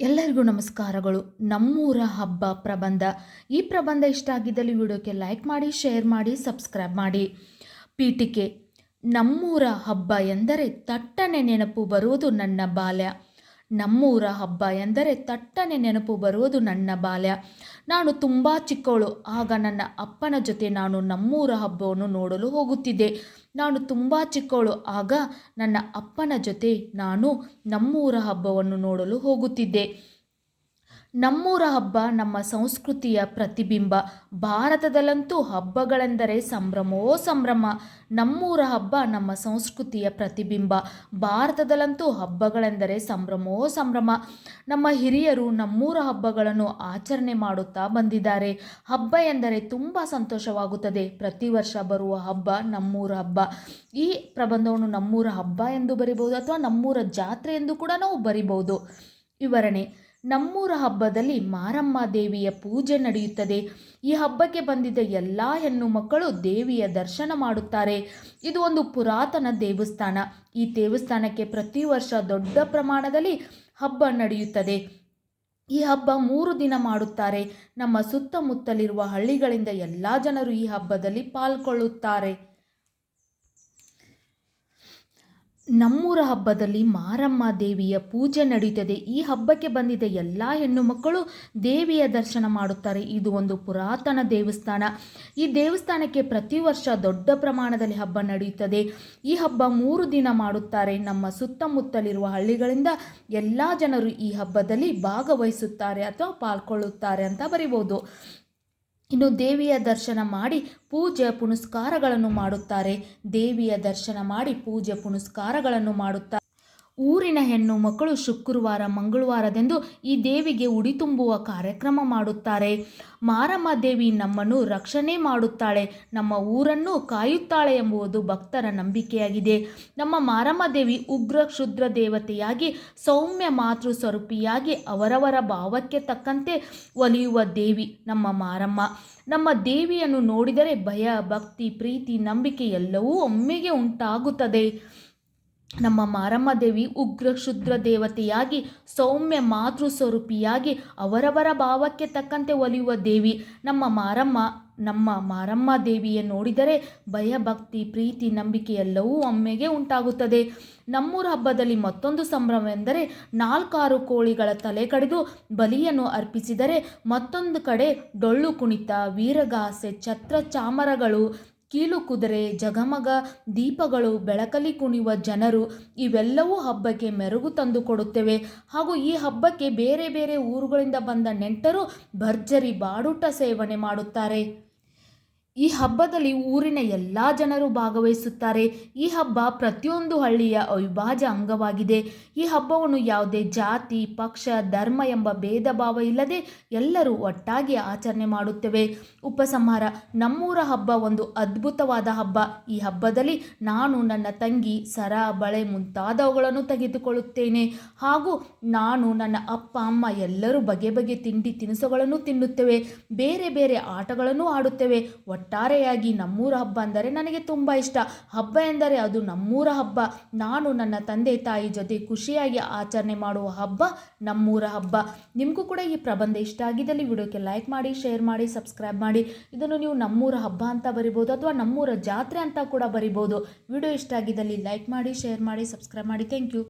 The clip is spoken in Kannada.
ಎಲ್ಲರಿಗೂ ನಮಸ್ಕಾರಗಳು. ನಮ್ಮೂರ ಹಬ್ಬ ಪ್ರಬಂಧ. ಈ ಪ್ರಬಂಧ ಇಷ್ಟ ಆಗಿದ್ದಲ್ಲಿ ವಿಡಿಯೋಕ್ಕೆ ಲೈಕ್ ಮಾಡಿ, ಶೇರ್ ಮಾಡಿ, ಸಬ್ಸ್ಕ್ರೈಬ್ ಮಾಡಿ. ಪೀಠಿಕೆ. ನಮ್ಮೂರ ಹಬ್ಬ ಎಂದರೆ ತಟ್ಟನೆ ನೆನಪು ಬರುವುದು ನನ್ನ ಬಾಲ್ಯ. ನಮ್ಮೂರ ಹಬ್ಬ ಎಂದರೆ ತಟ್ಟನೆ ನೆನಪು ಬರುವುದು ನನ್ನ ಬಾಲ್ಯ. ನಾನು ತುಂಬ ಚಿಕ್ಕವಳು, ಆಗ ನನ್ನ ಅಪ್ಪನ ಜೊತೆ ನಾನು ನಮ್ಮೂರ ಹಬ್ಬವನ್ನು ನೋಡಲು ಹೋಗುತ್ತಿದ್ದೆ. ನಾನು ತುಂಬ ಚಿಕ್ಕವಳು, ಆಗ ನನ್ನ ಅಪ್ಪನ ಜೊತೆ ನಾನು ನಮ್ಮೂರ ಹಬ್ಬವನ್ನು ನೋಡಲು ಹೋಗುತ್ತಿದ್ದೆ. ನಮ್ಮೂರ ಹಬ್ಬ, ನಮ್ಮ ಸಂಸ್ಕೃತಿಯ ಪ್ರತಿಬಿಂಬ. ಭಾರತದಲ್ಲಂತೂ ಹಬ್ಬಗಳೆಂದರೆ ಸಂಭ್ರಮೋ ಸಂಭ್ರಮ. ನಮ್ಮೂರ ಹಬ್ಬ, ನಮ್ಮ ಸಂಸ್ಕೃತಿಯ ಪ್ರತಿಬಿಂಬ. ಭಾರತದಲ್ಲಂತೂ ಹಬ್ಬಗಳೆಂದರೆ ಸಂಭ್ರಮೋ ಸಂಭ್ರಮ. ನಮ್ಮ ಹಿರಿಯರು ನಮ್ಮೂರ ಹಬ್ಬಗಳನ್ನು ಆಚರಣೆ ಮಾಡುತ್ತಾ ಬಂದಿದ್ದಾರೆ. ಹಬ್ಬ ಎಂದರೆ ತುಂಬ ಸಂತೋಷವಾಗುತ್ತದೆ. ಪ್ರತಿ ವರ್ಷ ಬರುವ ಹಬ್ಬ ನಮ್ಮೂರ ಹಬ್ಬ. ಈ ಪ್ರಬಂಧವನ್ನು ನಮ್ಮೂರ ಹಬ್ಬ ಎಂದು ಬರಿಬಹುದು ಅಥವಾ ನಮ್ಮೂರ ಜಾತ್ರೆ ಎಂದು ಕೂಡ ನಾವು ಬರಿಬಹುದು. ವಿವರಣೆ. ನಮ್ಮೂರ ಹಬ್ಬದಲ್ಲಿ ಮಾರಮ್ಮ ದೇವಿಯ ಪೂಜೆ ನಡೆಯುತ್ತದೆ. ಈ ಹಬ್ಬಕ್ಕೆ ಬಂದಿದ್ದ ಎಲ್ಲ ಹೆಣ್ಣು ಮಕ್ಕಳು ದೇವಿಯ ದರ್ಶನ ಮಾಡುತ್ತಾರೆ. ಇದು ಒಂದು ಪುರಾತನ ದೇವಸ್ಥಾನ. ಈ ದೇವಸ್ಥಾನಕ್ಕೆ ಪ್ರತಿ ವರ್ಷ ದೊಡ್ಡ ಪ್ರಮಾಣದಲ್ಲಿ ಹಬ್ಬ ನಡೆಯುತ್ತದೆ. ಈ ಹಬ್ಬ ಮೂರು ದಿನ ಮಾಡುತ್ತಾರೆ. ನಮ್ಮ ಸುತ್ತಮುತ್ತಲಿರುವ ಹಳ್ಳಿಗಳಿಂದ ಎಲ್ಲ ಜನರು ಈ ಹಬ್ಬದಲ್ಲಿ ಪಾಲ್ಗೊಳ್ಳುತ್ತಾರೆ. ನಮ್ಮೂರ ಹಬ್ಬದಲ್ಲಿ ಮಾರಮ್ಮ ದೇವಿಯ ಪೂಜೆ ನಡೆಯುತ್ತದೆ ಈ ಹಬ್ಬಕ್ಕೆ ಬಂದಿದ್ದ ಎಲ್ಲ ಹೆಣ್ಣು ಮಕ್ಕಳು ದೇವಿಯ ದರ್ಶನ ಮಾಡುತ್ತಾರೆ. ಇದು ಒಂದು ಪುರಾತನ ದೇವಸ್ಥಾನ. ಈ ದೇವಸ್ಥಾನಕ್ಕೆ ಪ್ರತಿ ವರ್ಷ ದೊಡ್ಡ ಪ್ರಮಾಣದಲ್ಲಿ ಹಬ್ಬ ನಡೆಯುತ್ತದೆ ಈ ಹಬ್ಬ ಮೂರು ದಿನ ಮಾಡುತ್ತಾರೆ. ನಮ್ಮ ಸುತ್ತಮುತ್ತಲಿರುವ ಹಳ್ಳಿಗಳಿಂದ ಎಲ್ಲ ಜನರು ಈ ಹಬ್ಬದಲ್ಲಿ ಭಾಗವಹಿಸುತ್ತಾರೆ ಅಥವಾ ಪಾಲ್ಗೊಳ್ಳುತ್ತಾರೆ ಅಂತ ಬರಿಬೋದು ಇನ್ನು ದೇವಿಯ ದರ್ಶನ ಮಾಡಿ ಪೂಜೆ ಪುನಸ್ಕಾರಗಳನ್ನು ಮಾಡುತ್ತಾರೆ. ದೇವಿಯ ದರ್ಶನ ಮಾಡಿ ಪೂಜೆ ಪುನಸ್ಕಾರಗಳನ್ನು ಮಾಡುತ್ತಾರೆ ಊರಿನ ಹೆಣ್ಣು ಮಕ್ಕಳು ಶುಕ್ರವಾರ, ಮಂಗಳವಾರದಂದು ಈ ದೇವಿಗೆ ಉಡಿ ತುಂಬುವ ಕಾರ್ಯಕ್ರಮ ಮಾಡುತ್ತಾರೆ. ಮಾರಮ್ಮ ದೇವಿ ನಮ್ಮನ್ನು ರಕ್ಷಣೆ ಮಾಡುತ್ತಾಳೆ, ನಮ್ಮ ಊರನ್ನು ಕಾಯುತ್ತಾಳೆ ಎಂಬುದು ಭಕ್ತರ ನಂಬಿಕೆಯಾಗಿದೆ. ನಮ್ಮ ಮಾರಮ್ಮ ದೇವಿ ಉಗ್ರ, ಕ್ಷುದ್ರ ದೇವತೆಯಾಗಿ, ಸೌಮ್ಯ ಮಾತೃ ಸ್ವರೂಪಿಯಾಗಿ ಅವರವರ ಭಾವಕ್ಕೆ ತಕ್ಕಂತೆ ಒಲಿಯುವ ದೇವಿ ನಮ್ಮ ಮಾರಮ್ಮ. ನಮ್ಮ ದೇವಿಯನ್ನು ನೋಡಿದರೆ ಭಯ, ಭಕ್ತಿ, ಪ್ರೀತಿ, ನಂಬಿಕೆ ಎಲ್ಲವೂ ಒಮ್ಮೆಗೆ ಉಂಟಾಗುತ್ತದೆ. ನಮ್ಮ ಮಾರಮ್ಮ ದೇವಿ ಉಗ್ರ ಕ್ಷುದ್ರ ದೇವತೆಯಾಗಿ, ಸೌಮ್ಯ ಮಾತೃ ಸ್ವರೂಪಿಯಾಗಿ ಅವರವರ ಭಾವಕ್ಕೆ ತಕ್ಕಂತೆ ಒಲಿಯುವ ದೇವಿ. ನಮ್ಮ ಮಾರಮ್ಮ ನಮ್ಮ ಮಾರಮ್ಮ ದೇವಿಯ ನೋಡಿದರೆ ಭಯ, ಭಕ್ತಿ, ಪ್ರೀತಿ, ನಂಬಿಕೆ ಎಲ್ಲವೂ ಒಮ್ಮೆಗೆ ಉಂಟಾಗುತ್ತದೆ. ನಮ್ಮೂರ ಹಬ್ಬದಲ್ಲಿ ಮತ್ತೊಂದು ಸಂಭ್ರಮವೆಂದರೆ ನಾಲ್ಕಾರು ಕೋಳಿಗಳ ತಲೆ ಕಡಿದು ಬಲಿಯನ್ನು ಅರ್ಪಿಸಿದರೆ ಮತ್ತೊಂದು ಕಡೆ ಡೊಳ್ಳು ಕುಣಿತ, ವೀರಗಾಸೆ, ಛತ್ರ ಚಾಮರಗಳು ಕೀಲು ಕುದುರೆ, ಜಗಮಗ, ದೀಪಗಳು, ಬೆಳಕಲಿ ಕುಣಿಯುವ ಜನರು ಇವೆಲ್ಲವೂ ಹಬ್ಬಕ್ಕೆ ಮೆರುಗು ತಂದು ಕೊಡುತ್ತವೆ. ಹಾಗೂ ಈ ಹಬ್ಬಕ್ಕೆ ಬೇರೆ ಬೇರೆ ಊರುಗಳಿಂದ ಬಂದ ನೆಂಟರು ಭರ್ಜರಿ ಬಾಡೂಟ ಸೇವನೆ ಮಾಡುತ್ತಾರೆ. ಈ ಹಬ್ಬದಲ್ಲಿ ಊರಿನ ಎಲ್ಲ ಜನರು ಭಾಗವಹಿಸುತ್ತಾರೆ. ಈ ಹಬ್ಬ ಪ್ರತಿಯೊಂದು ಹಳ್ಳಿಯ ಅವಿಭಾಜ್ಯ ಅಂಗವಾಗಿದೆ. ಈ ಹಬ್ಬವನ್ನು ಯಾವುದೇ ಜಾತಿ, ಪಕ್ಷ, ಧರ್ಮ ಎಂಬ ಭೇದ ಭಾವ ಇಲ್ಲದೆ ಎಲ್ಲರೂ ಒಟ್ಟಾಗಿ ಆಚರಣೆ ಮಾಡುತ್ತೇವೆ. ಉಪಸಂಹಾರ, ನಮ್ಮೂರ ಹಬ್ಬ ಒಂದು ಅದ್ಭುತವಾದ ಹಬ್ಬ. ಈ ಹಬ್ಬದಲ್ಲಿ ನಾನು, ನನ್ನ ತಂಗಿ, ಸರ, ಬಳೆ ಮುಂತಾದವುಗಳನ್ನು ತೆಗೆದುಕೊಳ್ಳುತ್ತೇನೆ. ಹಾಗೂ ನಾನು, ನನ್ನ ಅಪ್ಪ, ಅಮ್ಮ ಎಲ್ಲರೂ ಬಗೆ ಬಗೆ ತಿಂಡಿ ತಿನಿಸುಗಳನ್ನು ತಿನ್ನುತ್ತೇವೆ. ಬೇರೆ ಬೇರೆ ಆಟಗಳನ್ನು ಆಡುತ್ತೇವೆ. ಒಟ್ಟಾರೆಯಾಗಿ ನಮ್ಮೂರ ಹಬ್ಬ ಅಂದರೆ ನನಗೆ ತುಂಬ ಇಷ್ಟ. ಹಬ್ಬ ಎಂದರೆ ಅದು ನಮ್ಮೂರ ಹಬ್ಬ. ನಾನು ನನ್ನ ತಂದೆ ತಾಯಿ ಜೊತೆ ಖುಷಿಯಾಗಿ ಆಚರಣೆ ಮಾಡುವ ಹಬ್ಬ ನಮ್ಮೂರ ಹಬ್ಬ. ನಿಮಗೂ ಕೂಡ ಈ ಪ್ರಬಂಧ ಇಷ್ಟ ಆಗಿದ್ದಲ್ಲಿ ವಿಡಿಯೋಕ್ಕೆ ಲೈಕ್ ಮಾಡಿ, ಶೇರ್ ಮಾಡಿ, ಸಬ್ಸ್ಕ್ರೈಬ್ ಮಾಡಿ. ಇದನ್ನು ನೀವು ನಮ್ಮೂರ ಹಬ್ಬ ಅಂತ ಬರಿಬೋದು ಅಥವಾ ನಮ್ಮೂರ ಜಾತ್ರೆ ಅಂತ ಕೂಡ ಬರಿಬೋದು. ವಿಡಿಯೋ ಇಷ್ಟ ಆಗಿದ್ದಲ್ಲಿ ಲೈಕ್ ಮಾಡಿ, ಶೇರ್ ಮಾಡಿ, ಸಬ್ಸ್ಕ್ರೈಬ್ ಮಾಡಿ. Thank you.